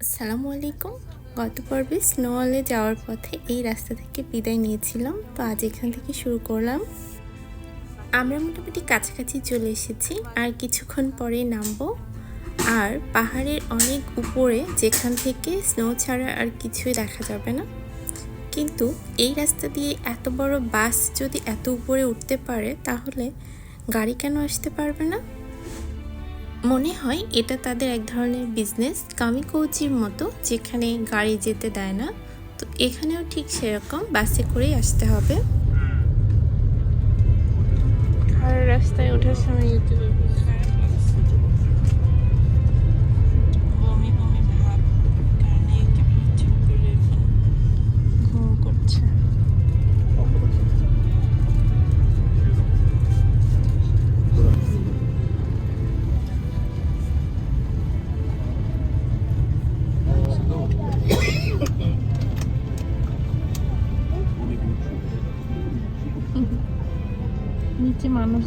আসসালামু আলাইকুম। গত পর্বে স্নোওয়ালে যাওয়ার পথে এই রাস্তা থেকে বিদায় নিয়েছিলাম। তো আজ এখান থেকে শুরু করলাম। আমরা মোটামুটি কাছাকাছি চলে এসেছি। আর কিছুক্ষণ পরে নামবো। আর পাহাড়ের অনেক উপরে যেখান থেকে স্নো ছাড়া আর কিছুই দেখা যাবে না। কিন্তু এই রাস্তা দিয়ে এত বড় বাস যদি এত উপরে উঠতে পারে, তাহলে গাড়ি কেন আসতে পারবে না? মনে হয় এটা তাদের এক ধরনের বিজনেস কামিকৌচির মতো, যেখানে গাড়ি যেতে দেয় না। তো এখানেও ঠিক সেরকম, বাসে করেই আসতে হবে। রাস্তায় ওঠার সময় ইউটিউবে করছে।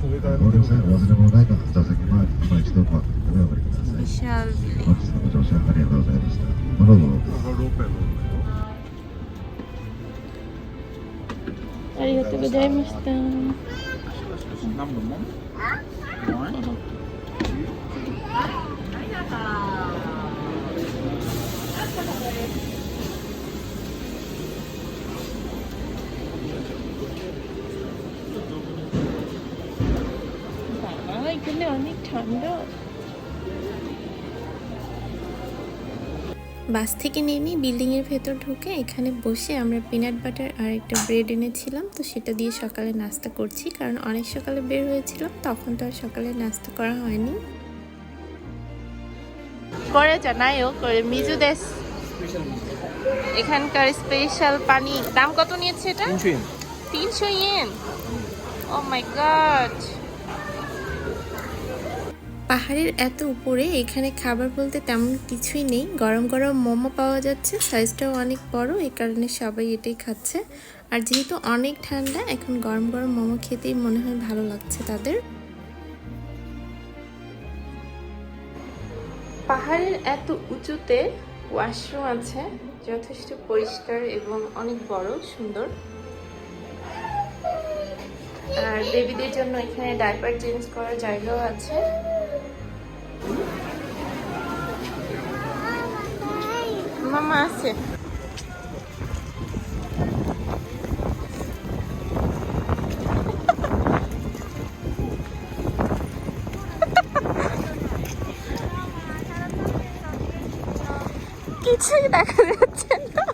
ごから乗ります。忘れ物ないか座席周り、今一度バックでお上がりください。本日のご乗車ありがとうございました。どうぞ。ありがとうございました。এখানে অনেক ঠান্ডা। বাস থেকে নেমে বিল্ডিং এর ভেতর ঢুকে এখানে বসে আমরা পিনাট বাটার আর একটা ব্রেড এনেছিলাম। তো সেটা দিয়ে সকালে নাস্তা করছি। কারণ অনেক সকালে বের হয়েছিলাম তখন তো আর সকালে নাস্তা করা হয়নি। করে জানাইও করে মিজু দেশ। এখানকার স্পেশাল পানি। দাম কত নিয়েছে এটা? তিনশো ইয়েন ও মাই গড পাহাড়ের এত উপরে এখানে খাবার বলতে তেমন কিছুই নেই। গরম গরম মোমো পাওয়া যাচ্ছে। সাইজটাও অনেক বড়, এই কারণে সবাই এটাই খাচ্ছে। আর যেহেতু অনেক ঠান্ডা, এখন গরম গরম মোমো খেতেই মনে হয় ভালো লাগছে তাদের। পাহাড়ের এত উঁচুতে ওয়াশরুম আছে, যথেষ্ট পরিষ্কার এবং অনেক বড়, সুন্দর। আর বেবিদের জন্য এখানে ডাইপার চেঞ্জ করার জায়গাও আছে। মামা আছে। কিছুই দেখা যাচ্ছে না।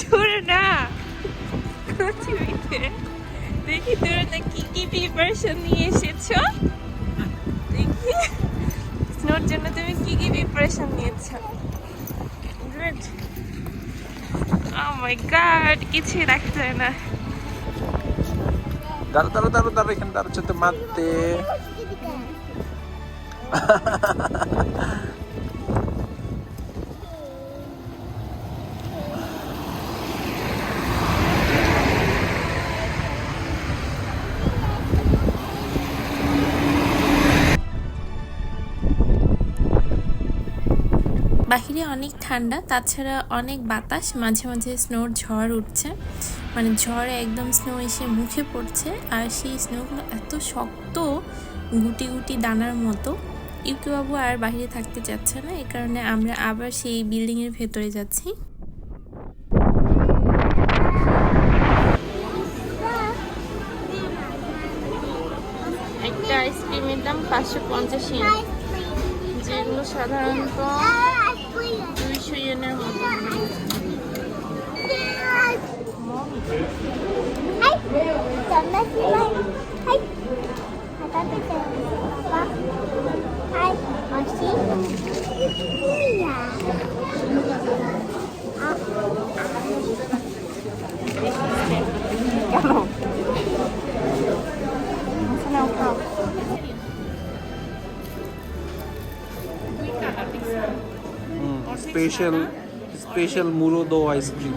ছোড়ে না। ছবিতে দেখি তোর না কি কি প্রিপারেশন নিয়ে এসেছ? দেখি। স্নোর জন্য তুমি কি কি প্রিপারেশন নিয়েছো গুড ও মাই গড কিছু দেখা যায় না। দাঁড়া দাঁড়া দাঁড়া দাঁড়া এখানে দাঁড়াচ্ছে তো মারতে। বাহিরে অনেক ঠান্ডা, তাছাড়া অনেক বাতাস, মাঝে মাঝে স্নোর ঝড় উঠছে। মানে ঝড়ে একদম স্নো এসে মুখে পড়ছে, আর সেই স্নোগুলো এত শক্ত, গুটি গুটি দানার মতো। ইউকি বাবু আর বাইরে থাকতে চাচ্ছে না এই কারণে আমরা আবার সেই বিল্ডিংয়ের ভেতরে যাচ্ছি। একটা আইসক্রিমের দাম পাঁচশো পঞ্চাশ যেগুলো সাধারণত দুইশো ইয়েনের মতো হয়। は স্পেশাল স্পেশাল মুরোদো আইসক্রিম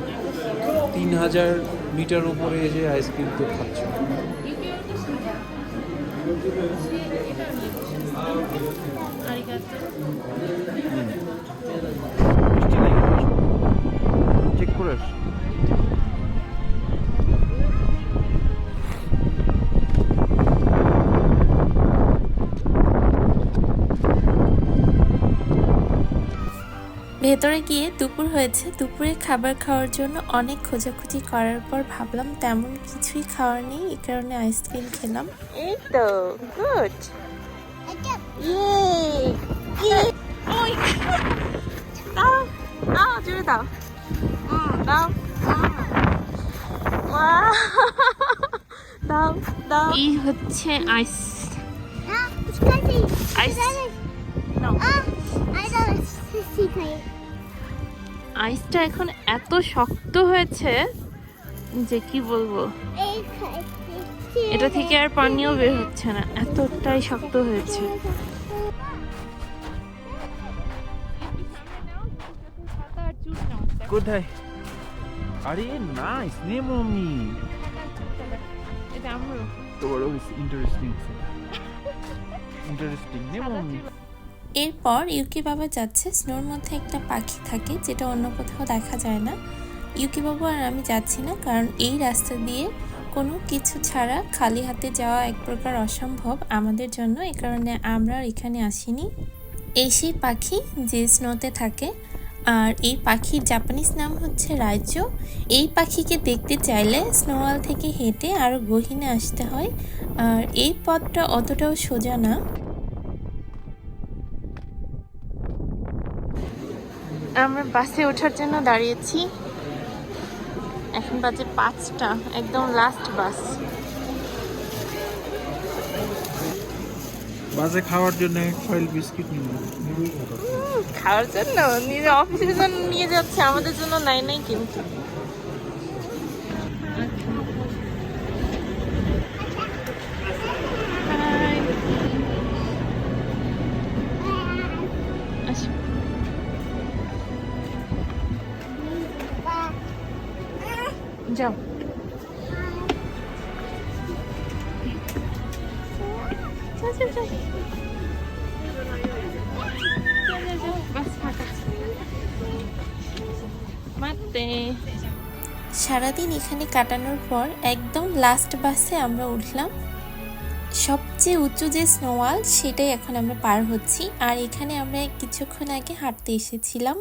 তিন হাজার মিটার উপরে যে আইসক্রিম তো খাচ্ছে। চেক করে ভেতরে গিয়ে দুপুর হয়েছে দুপুরে খাবার খাওয়ার জন্য অনেক খোঁজাখুঁজি করার পর ভাবলাম তেমন কিছুই খাওয়ার নেই এই কারণে আইসক্রিম খেলাম এই তো গুড ইয়ে দাও দাও জুড়ে দাও দাও! দাও দাও এই হচ্ছে আইস Ah, ich আইসটা এখন এত শক্ত হয়েছে যে কি বলব. এটা থেকে আর পানিও বের হচ্ছে না এতটাই শক্ত হয়েছে। কোথায়? আরে নাইস নে মমি ইন্টারেস্টিং ইন্টারেস্টিং নে মমি এরপর ইউকি বাবা যাচ্ছে, স্নোর মধ্যে একটা পাখি থাকে যেটা অন্য কোথাও দেখা যায় না। ইউকি বাবু আর আমি যাচ্ছি না, কারণ এই রাস্তা দিয়ে কোনো কিছু ছাড়া খালি হাতে যাওয়া এক প্রকার অসম্ভব আমাদের জন্য এই কারণে আমরা এখানে আসিনি। এই সেই পাখি যে স্নোতে থাকে, আর এই পাখির জাপানিজ নাম হচ্ছে রাজ্য এই পাখিকে দেখতে চাইলে স্নোওয়াল থেকে হেঁটে আরও গহীনে আসতে হয়, আর এই পথটা অতটাও সোজা না। আমরা বাসে ওঠার জন্য দাঁড়িয়েছি। এখন বাজে পাঁচটা একদম লাস্ট বাস বাসে খাওয়ার জন্য ফয়েল বিস্কিট নিয়ে খাওয়ার জন্য নিজে অফিসের জন্য নিয়ে যাচ্ছে আমাদের জন্য নাই নাই কিন্তু। যাও। সারাদিন এখানে কাটানোর পর একদম লাস্ট বাসে আমরা উঠলাম। সবচেয়ে উঁচু যে স্নোওয়াল সেটাই এখন আমরা পার হচ্ছি। আর এখানে আমরা কিছুক্ষণ আগে হাঁটতে এসেছিলাম।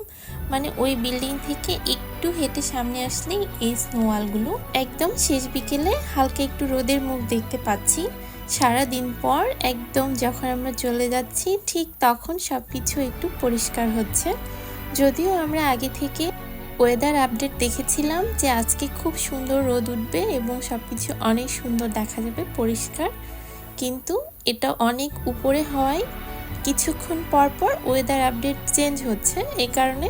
মানে ওই বিল্ডিং থেকে একটু হেঁটে সামনে আসলেই এই স্নোওয়ালগুলো একদম শেষ বিকেলে হালকা একটু রোদের মুখ দেখতে পাচ্ছি। সারা দিন পর একদম যখন আমরা চলে যাচ্ছি, ঠিক তখন সব কিছু একটু পরিষ্কার হচ্ছে। যদিও আমরা আগে থেকে ওয়েদার আপডেট দেখেছিলাম যে আজকে খুব সুন্দর রোদ উঠবে এবং সব কিছু অনেক সুন্দর দেখা যাবে, পরিষ্কার। কিন্তু এটা অনেক উপরে হওয়ায় কিছুক্ষণ পর পর ওয়েদার আপডেট চেঞ্জ হচ্ছে। এই কারণে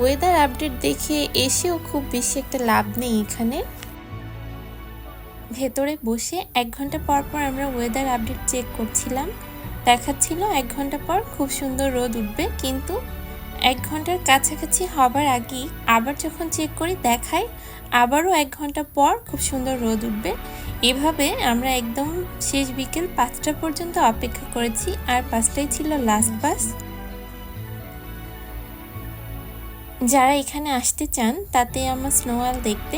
ওয়েদার আপডেট দেখে এসেও খুব বেশি একটা লাভ নেই এখানে। ভেতরে বসে এক ঘণ্টা পর পর আমরা ওয়েদার আপডেট চেক করছিলাম। দেখাচ্ছিল এক ঘণ্টা পর খুব সুন্দর রোদ উঠবে, কিন্তু এক ঘণ্টার কাছাকাছি হবার আগেই আবার যখন চেক করি দেখায়, আবারও এক ঘণ্টা পর খুব সুন্দর রোদ উঠবে। এভাবে আমরা একদম শেষ বিকেল পাঁচটা পর্যন্ত অপেক্ষা করেছি। আর পাঁচটাই ছিল লাস্ট বাস যারা এখানে আসতে চান, তাতে আমার স্নোওয়াল দেখতে,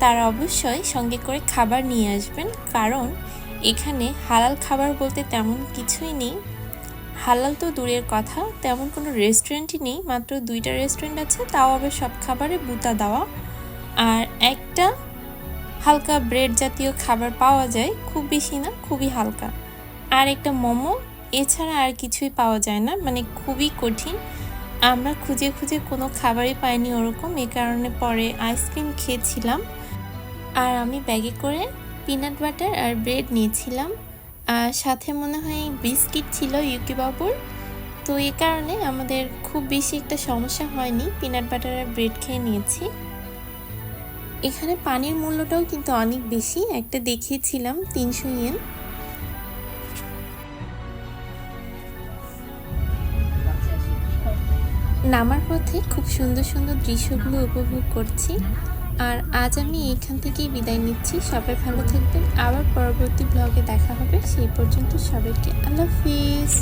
তারা অবশ্যই সঙ্গে করে খাবার নিয়ে আসবেন। কারণ এখানে হালাল খাবার বলতে তেমন কিছুই নেই। হালাল তো দূরের কথা, তেমন কোনো রেস্টুরেন্টই নেই। মাত্র দুইটা রেস্টুরেন্ট আছে, তাও আবার সব খাবারে বুতা দেওয়া। আর একটা হালকা ব্রেড জাতীয় খাবার পাওয়া যায়, খুব বেশি না, খুবই হালকা। আর একটা মোমো, এছাড়া আর কিছুই পাওয়া যায় না মানে খুবই কঠিন। আমরা খুঁজে খুঁজে কোনো খাবারই পাইনি ওরকম এই কারণে পরে আইসক্রিম খেয়েছিলাম। আর আমি ব্যাগে করে পিনাট বাটার আর ব্রেড নিয়েছিলাম। আর সাথে মনে হয় বিস্কিট ছিল ইউকি বাবুর তো এ কারণে আমাদের খুব বেশি একটা সমস্যা হয়নি পিনাট বাটার আর ব্রেড খেয়ে নিয়েছি। এখানে পানির মূল্যটাও কিন্তু অনেক বেশি। একটা দেখিয়েছিলাম, তিনশো ইয়েন। নামার পথে খুব সুন্দর সুন্দর দৃশ্যগুলো উপভোগ করছি। আর আজ আমি এখান থেকেই বিদায় নিচ্ছি। সবাই ভালো থাকবেন। আবার পরবর্তী ব্লগে দেখা হবে। সেই পর্যন্ত সবাইকে আল্লাহ হাফিজ।